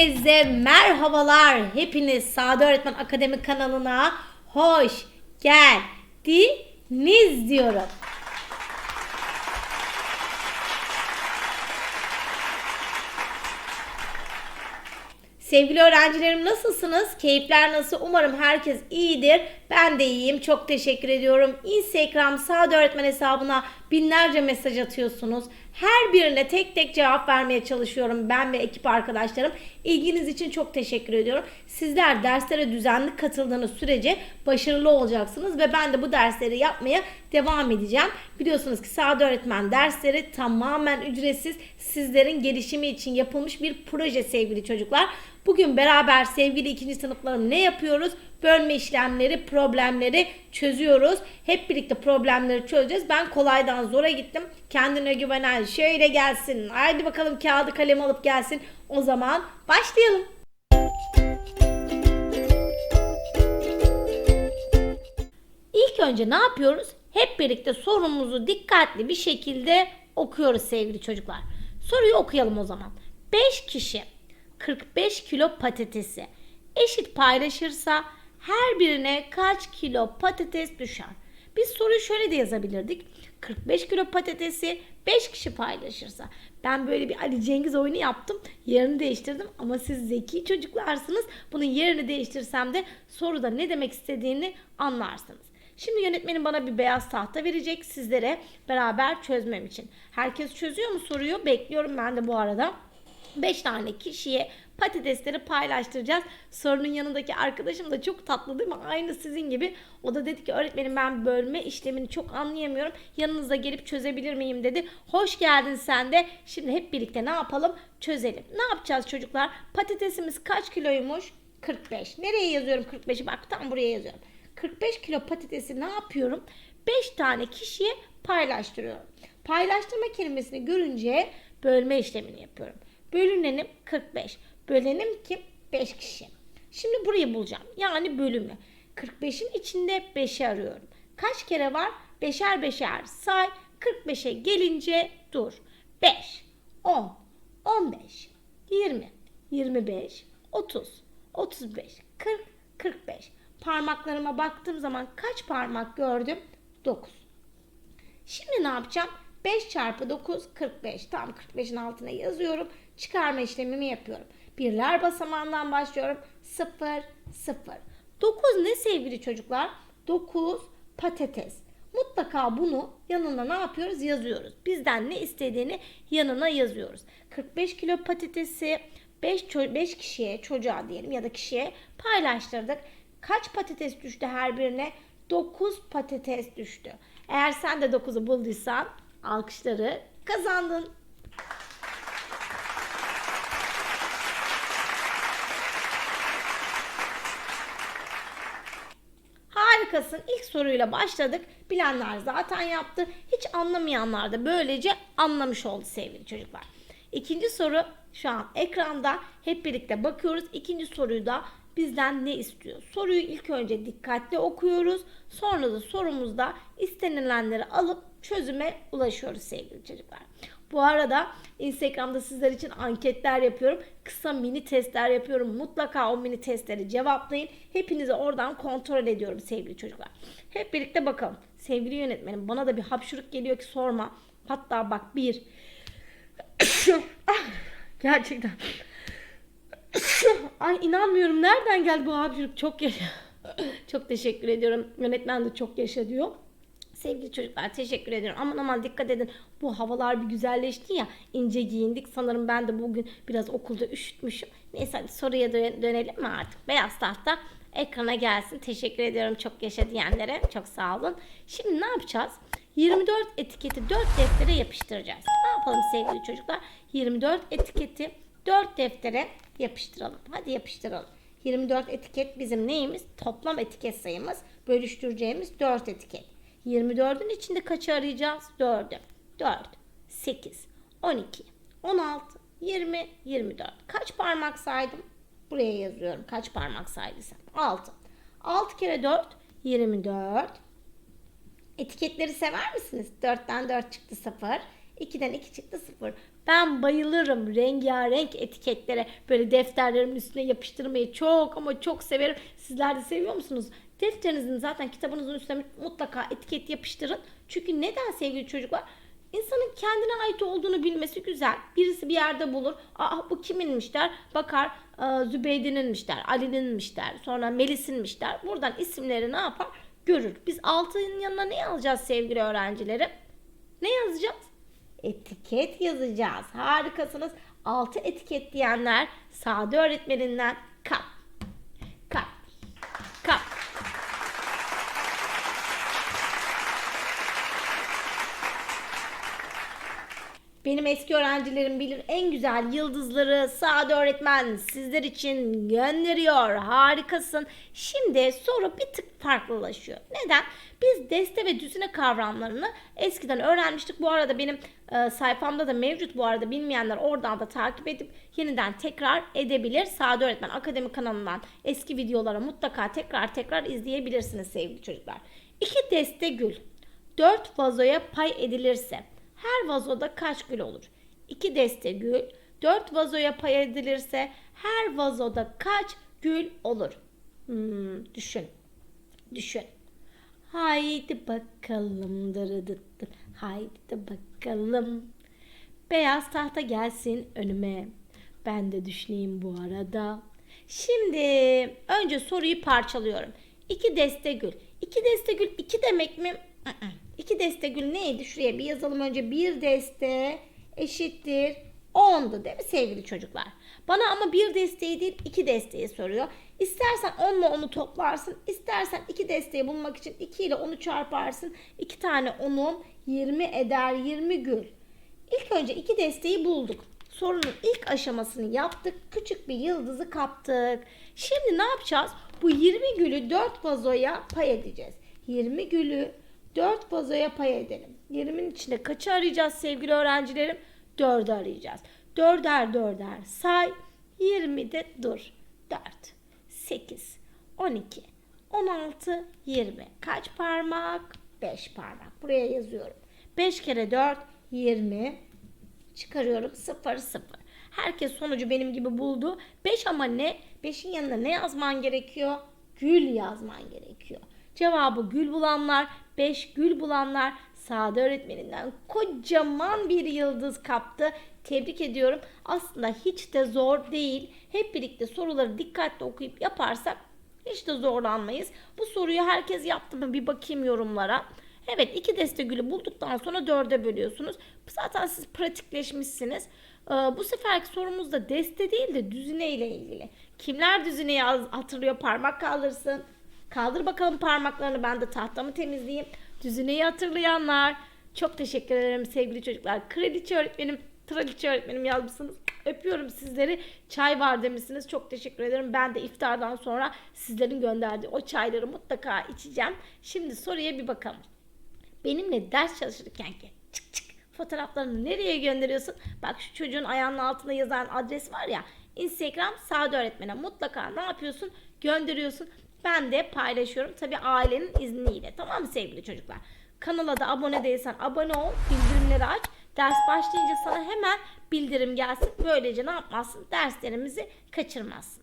Herkese merhabalar. Hepiniz Sade Öğretmen Akademi kanalına hoş geldiniz diyorum. Sevgili öğrencilerim nasılsınız? Keyifler nasıl? Umarım herkes iyidir. Ben de iyiyim. Çok teşekkür ediyorum. Instagram Sade Öğretmen hesabına binlerce mesaj atıyorsunuz. Her birine tek tek cevap vermeye çalışıyorum ben ve ekip arkadaşlarım. İlginiz için çok teşekkür ediyorum. Sizler derslere düzenli katıldığınız sürece başarılı olacaksınız ve ben de bu dersleri yapmaya devam edeceğim. Biliyorsunuz ki Sade Öğretmen dersleri tamamen ücretsiz sizlerin gelişimi için yapılmış bir proje sevgili çocuklar. Bugün beraber sevgili ikinci sınıflarım ne yapıyoruz? Bölme işlemleri, problemleri çözüyoruz. Hep birlikte problemleri çözeceğiz. Ben kolaydan zora gittim. Kendine güvenen şöyle gelsin. Haydi bakalım kağıdı kalem alıp gelsin. O zaman başlayalım. İlk önce ne yapıyoruz? Hep birlikte sorumuzu dikkatli bir şekilde okuyoruz sevgili çocuklar. Soruyu okuyalım o zaman. 5 kişi 45 kilo patatesi eşit paylaşırsa her birine kaç kilo patates düşer? Biz soruyu şöyle de yazabilirdik. 45 kilo patatesi 5 kişi paylaşırsa. Ben böyle bir Ali Cengiz oyunu yaptım. Yerini değiştirdim ama siz zeki çocuklarsınız. Bunun yerini değiştirsem de soruda ne demek istediğini anlarsınız. Şimdi yönetmenim bana bir beyaz tahta verecek sizlere beraber çözmem için. Herkes çözüyor mu soruyu? Bekliyorum ben de bu arada. 5 tane kişiye patatesleri paylaştıracağız. Sorunun yanındaki arkadaşım da çok tatlı değil mi? Aynı sizin gibi. O da dedi ki öğretmenim ben bölme işlemini çok anlayamıyorum. Yanınıza gelip çözebilir miyim dedi. Hoş geldin sen de. Şimdi hep birlikte ne yapalım? Çözelim. Ne yapacağız çocuklar? Patatesimiz kaç kiloymuş? 45. Nereye yazıyorum 45'i? Bak tam buraya yazıyorum. 45 kilo patatesi ne yapıyorum? 5 tane kişiye paylaştırıyorum. Paylaştırma kelimesini görünce bölme işlemini yapıyorum. Bölünenim 45. Bölenim ki 5 kişi. Şimdi burayı bulacağım. Yani bölümü. 45'in içinde 5'i arıyorum. Kaç kere var? Beşer beşer say. 45'e gelince dur. 5, 10, 15, 20, 25, 30, 35, 40, 45. Parmaklarıma baktığım zaman kaç parmak gördüm? 9. Şimdi ne yapacağım? 5 çarpı 9 45. Tam 45'in altına yazıyorum. Çıkarma işlemimi yapıyorum. Birler basamağından başlıyorum. 0 0. 9 ne sevgili çocuklar? 9 patates. Mutlaka bunu yanına ne yapıyoruz? Yazıyoruz. Bizden ne istediğini yanına yazıyoruz. 45 kilo patatesi 5, 5 kişiye çocuğa diyelim ya da kişiye paylaştırdık. Kaç patates düştü her birine? 9 patates düştü. Eğer sen de 9'u bulduysan alkışları kazandın. Harikasın. İlk soruyla başladık. Bilenler zaten yaptı. Hiç anlamayanlar da böylece anlamış oldu sevgili çocuklar. İkinci soru şu an ekranda. Hep birlikte bakıyoruz. İkinci soruyu da bizden ne istiyor? Soruyu ilk önce dikkatli okuyoruz. Sonra da sorumuzda istenilenleri alıp çözüme ulaşıyoruz sevgili çocuklar. Bu arada Instagram'da sizler için anketler yapıyorum. Kısa mini testler yapıyorum. Mutlaka o mini testleri cevaplayın. Hepinizi oradan kontrol ediyorum sevgili çocuklar. Hep birlikte bakalım. Sevgili yönetmenim bana da bir hapşuruk geliyor ki sorma. Hatta bak bir. Gerçekten. Ay inanmıyorum. Nereden geldi bu hapşuruk? Çok yaşa. çok teşekkür ediyorum. Yönetmen de çok yaşa diyor. Sevgili çocuklar teşekkür ediyorum. Aman aman dikkat edin. Bu havalar bir güzelleşti ya. ince giyindik. Sanırım ben de bugün biraz okulda üşütmüşüm. Neyse soruya dö- dönelim mi artık? Beyaz tahta ekrana gelsin. Teşekkür ediyorum çok yaşa diyenlere. Çok sağ olun. Şimdi ne yapacağız? 24 etiketi 4 deftere yapıştıracağız. Ne yapalım sevgili çocuklar? 24 etiketi 4 deftere yapıştıralım. Hadi yapıştıralım. 24 etiket bizim neyimiz? Toplam etiket sayımız. Bölüştüreceğimiz 4 etiket. 24'ün içinde kaçı arayacağız? 4'ü. 4, 8, 12, 16, 20, 24. Kaç parmak saydım? Buraya yazıyorum. Kaç parmak saydıysam. 6. 6 kere 4, 24. Etiketleri sever misiniz? 4'ten 4 çıktı 0. 2'den 2 çıktı 0. Ben bayılırım rengarenk etiketlere. Böyle defterlerimin üstüne yapıştırmayı çok ama çok severim. Sizler de seviyor musunuz? Defterinizin zaten kitabınızın üstüne mutlaka etiket yapıştırın. Çünkü neden sevgili çocuklar? İnsanın kendine ait olduğunu bilmesi güzel. Birisi bir yerde bulur. Aa bu kiminmiş der. Bakar "Aa, Zübeyde'ninmiş der. Ali'ninmiş der. Sonra Melis'inmiş der. Buradan isimleri ne yapar? Görür. Biz altının yanına ne yazacağız sevgili öğrencilerim? Ne yazacağız? Etiket yazacağız. Harikasınız. Altı etiket diyenler Sade öğretmeninden kap. Benim eski öğrencilerim bilir en güzel yıldızları Sade öğretmen sizler için gönderiyor. Harikasın. Şimdi soru bir tık farklılaşıyor. Neden? Biz deste ve düzine kavramlarını eskiden öğrenmiştik. Bu arada benim e, sayfamda da mevcut bu arada bilmeyenler oradan da takip edip yeniden tekrar edebilir. Sade Öğretmen Akademi kanalından eski videolara mutlaka tekrar tekrar izleyebilirsiniz sevgili çocuklar. İki deste gül dört vazoya pay edilirse her vazoda kaç gül olur? 2 deste gül 4 vazoya pay edilirse her vazoda kaç gül olur? Hmm, düşün. Düşün. Haydi bakalım dırıdıttın. Haydi bakalım. Beyaz tahta gelsin önüme. Ben de düşüneyim bu arada. Şimdi önce soruyu parçalıyorum. İki deste gül. İki deste gül iki demek mi? I -ı. 2 deste gül neydi? Şuraya bir yazalım önce. 1 deste eşittir 10'du değil mi sevgili çocuklar? Bana ama bir desteği değil iki desteği soruyor. İstersen 10 ile 10'u toplarsın. istersen iki desteği bulmak için 2 ile 10'u çarparsın. 2 tane 10'um 20 eder 20 gül. İlk önce iki desteği bulduk. Sorunun ilk aşamasını yaptık. Küçük bir yıldızı kaptık. Şimdi ne yapacağız? Bu 20 gülü 4 vazoya pay edeceğiz. 20 gülü 4 vazoya pay edelim. 20'nin içinde kaçı arayacağız sevgili öğrencilerim? 4'ü arayacağız. 4'er 4'er say. 20'de dur. 4, 8, 12, 16, 20. Kaç parmak? 5 parmak. Buraya yazıyorum. 5 kere 4, 20. Çıkarıyorum 0, 0. Herkes sonucu benim gibi buldu. 5 ama ne? 5'in yanına ne yazman gerekiyor? Gül yazman gerekiyor. Cevabı gül bulanlar, 5 gül bulanlar Sade öğretmeninden kocaman bir yıldız kaptı. Tebrik ediyorum. Aslında hiç de zor değil. Hep birlikte soruları dikkatli okuyup yaparsak hiç de zorlanmayız. Bu soruyu herkes yaptı mı bir bakayım yorumlara. Evet iki deste gülü bulduktan sonra dörde bölüyorsunuz. Zaten siz pratikleşmişsiniz. Ee, bu seferki sorumuz da deste değil de düzine ile ilgili. Kimler düzineyi hatırlıyor parmak kaldırsın. Kaldır bakalım parmaklarını ben de tahtamı temizleyeyim. Düzineyi hatırlayanlar. Çok teşekkür ederim sevgili çocuklar. Kraliçe öğretmenim, traliçe öğretmenim yazmışsınız. Öpüyorum sizleri. Çay var demişsiniz. Çok teşekkür ederim. Ben de iftardan sonra sizlerin gönderdiği o çayları mutlaka içeceğim. Şimdi soruya bir bakalım. Benimle ders çalışırken ki çık çık fotoğraflarını nereye gönderiyorsun? Bak şu çocuğun ayağının altında yazan adres var ya. Instagram Sade Öğretmen'e mutlaka ne yapıyorsun? Gönderiyorsun. Ben de paylaşıyorum. Tabi ailenin izniyle. Tamam mı sevgili çocuklar? Kanala da abone değilsen abone ol. Bildirimleri aç. Ders başlayınca sana hemen bildirim gelsin. Böylece ne yapmazsın? Derslerimizi kaçırmazsın.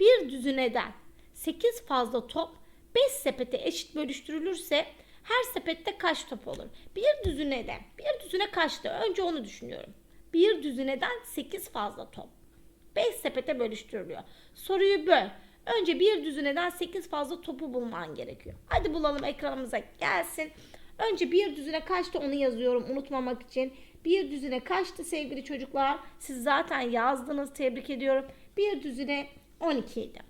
Bir düzineden 8 fazla top 5 sepete eşit bölüştürülürse her sepette kaç top olur? Bir düzineden, bir düzine kaçtı? Önce onu düşünüyorum. Bir düzineden 8 fazla top. 5 sepete bölüştürülüyor. Soruyu böl. Önce bir düzineden 8 fazla topu bulman gerekiyor. Hadi bulalım ekranımıza gelsin. Önce bir düzine kaçtı onu yazıyorum unutmamak için. Bir düzine kaçtı sevgili çocuklar? Siz zaten yazdınız tebrik ediyorum. Bir düzine 12 idi.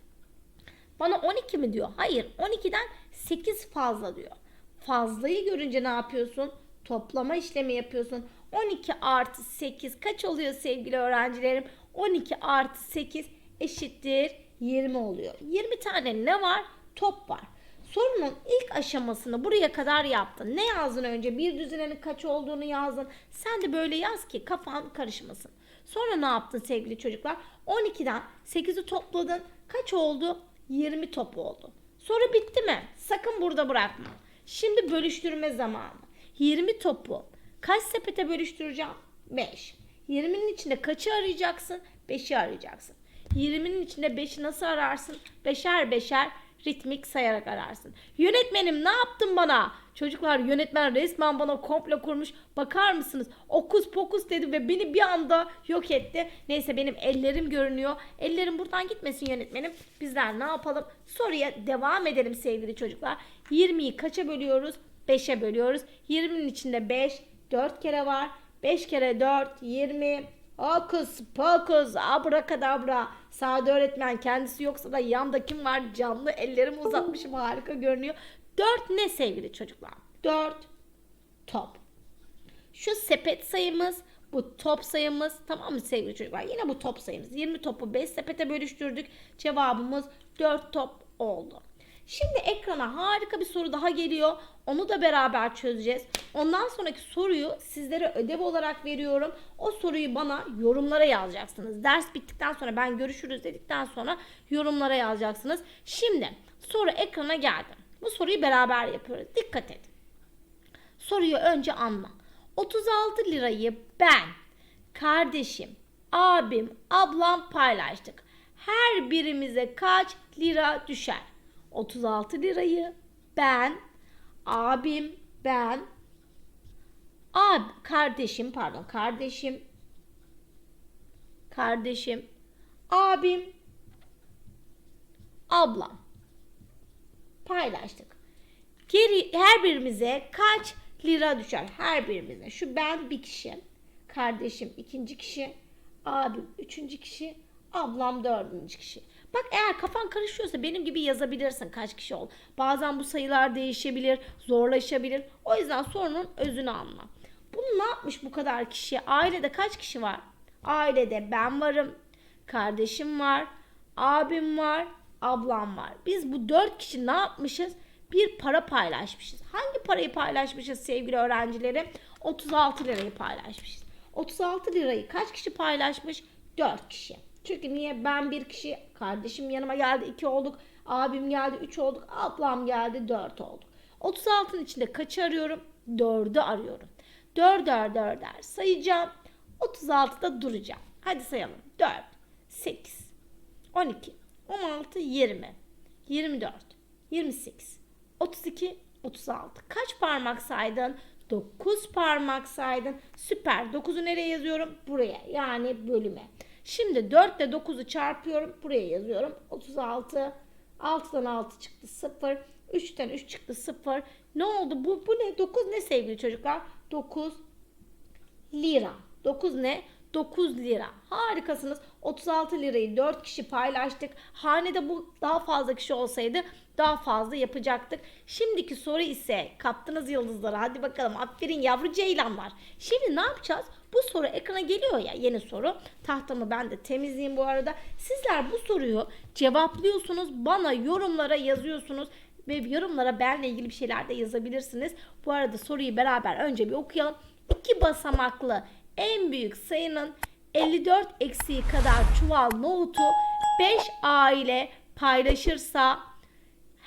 Bana 12 mi diyor? Hayır 12'den 8 fazla diyor. Fazlayı görünce ne yapıyorsun? Toplama işlemi yapıyorsun. 12 artı 8 kaç oluyor sevgili öğrencilerim? 12 artı 8 eşittir 20 oluyor. 20 tane ne var? Top var. Sorunun ilk aşamasını buraya kadar yaptın. Ne yazdın önce? Bir düzinenin kaç olduğunu yazdın. Sen de böyle yaz ki kafan karışmasın. Sonra ne yaptın sevgili çocuklar? 12'den 8'i topladın. Kaç oldu? 20 top oldu. Soru bitti mi? Sakın burada bırakma. Şimdi bölüştürme zamanı. 20 topu Kaç sepete bölüştüreceğim? 5. 20'nin içinde kaçı arayacaksın? 5'i arayacaksın. 20'nin içinde 5'i nasıl ararsın? Beşer beşer ritmik sayarak ararsın. Yönetmenim ne yaptın bana? Çocuklar yönetmen resmen bana komplo kurmuş. Bakar mısınız? Okus pokus dedi ve beni bir anda yok etti. Neyse benim ellerim görünüyor. Ellerim buradan gitmesin yönetmenim. Bizler ne yapalım? Soruya devam edelim sevgili çocuklar. 20'yi kaça bölüyoruz? 5'e bölüyoruz. 20'nin içinde 5, 4 kere var. 5 kere 4, 20. Okus pokus abrakadabra. Sade öğretmen kendisi yoksa da yanda kim var? Canlı ellerimi uzatmışım harika görünüyor. 4 ne sevgili çocuklar? 4 top. Şu sepet sayımız, bu top sayımız tamam mı sevgili çocuklar? Yine bu top sayımız. 20 topu 5 sepete bölüştürdük. Cevabımız 4 top oldu. Şimdi ekrana harika bir soru daha geliyor. Onu da beraber çözeceğiz. Ondan sonraki soruyu sizlere ödev olarak veriyorum. O soruyu bana yorumlara yazacaksınız. Ders bittikten sonra ben görüşürüz dedikten sonra yorumlara yazacaksınız. Şimdi soru ekrana geldi. Bu soruyu beraber yapıyoruz. Dikkat edin. Soruyu önce anla. 36 lirayı ben, kardeşim, abim, ablam paylaştık. Her birimize kaç lira düşer? 36 lirayı ben, abim, ben, ab, kardeşim, pardon, kardeşim, kardeşim, abim, ablam paylaştık. Geri her birimize kaç lira düşer? Her birimize. Şu ben bir kişi, kardeşim ikinci kişi, abim üçüncü kişi, ablam dördüncü kişi. Bak eğer kafan karışıyorsa benim gibi yazabilirsin kaç kişi ol. Bazen bu sayılar değişebilir, zorlaşabilir. O yüzden sorunun özünü anla. Bunu ne yapmış bu kadar kişi? Ailede kaç kişi var? Ailede ben varım, kardeşim var, abim var, ablam var. Biz bu dört kişi ne yapmışız? Bir para paylaşmışız. Hangi parayı paylaşmışız sevgili öğrencilerim? 36 lirayı paylaşmışız. 36 lirayı kaç kişi paylaşmış? 4 kişi. Çünkü niye? Ben bir kişi, kardeşim yanıma geldi 2 olduk, abim geldi 3 olduk, ablam geldi 4 olduk. 36'nın içinde kaçı arıyorum? 4'ü arıyorum. 4'er 4'er sayacağım. 36'da duracağım. Hadi sayalım. 4, 8, 12, 16, 20, 24, 28, 32, 36. Kaç parmak saydın? 9 parmak saydın. Süper. 9'u nereye yazıyorum? Buraya. Yani bölüme. Şimdi 4 ile 9'u çarpıyorum. Buraya yazıyorum. 36. 6'dan 6 çıktı 0. 3'ten 3 çıktı 0. Ne oldu? Bu, bu ne? 9 ne sevgili çocuklar? 9 lira. 9 ne? 9 lira. Harikasınız. 36 lirayı 4 kişi paylaştık. Hanede bu daha fazla kişi olsaydı daha fazla yapacaktık. Şimdiki soru ise kaptınız yıldızları. Hadi bakalım. Aferin yavru ceylanlar. Şimdi ne yapacağız? Bu soru ekrana geliyor ya yeni soru. Tahtamı ben de temizleyeyim bu arada. Sizler bu soruyu cevaplıyorsunuz. Bana yorumlara yazıyorsunuz ve yorumlara benle ilgili bir şeyler de yazabilirsiniz. Bu arada soruyu beraber önce bir okuyalım. İki basamaklı en büyük sayının 54 eksiği kadar çuval nohutu 5 aile paylaşırsa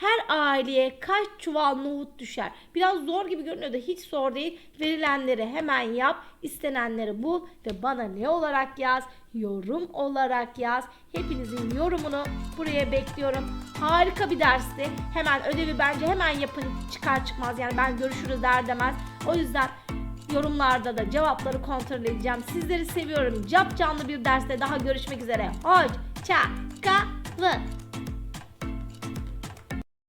her aileye kaç çuval nohut düşer? Biraz zor gibi görünüyor da hiç zor değil. Verilenleri hemen yap, istenenleri bul ve bana ne olarak yaz? Yorum olarak yaz. Hepinizin yorumunu buraya bekliyorum. Harika bir dersti. Hemen ödevi bence hemen yapın çıkar çıkmaz. Yani ben görüşürüz der demez. O yüzden yorumlarda da cevapları kontrol edeceğim. Sizleri seviyorum. Cap canlı bir derste daha görüşmek üzere. Hoşça kalın.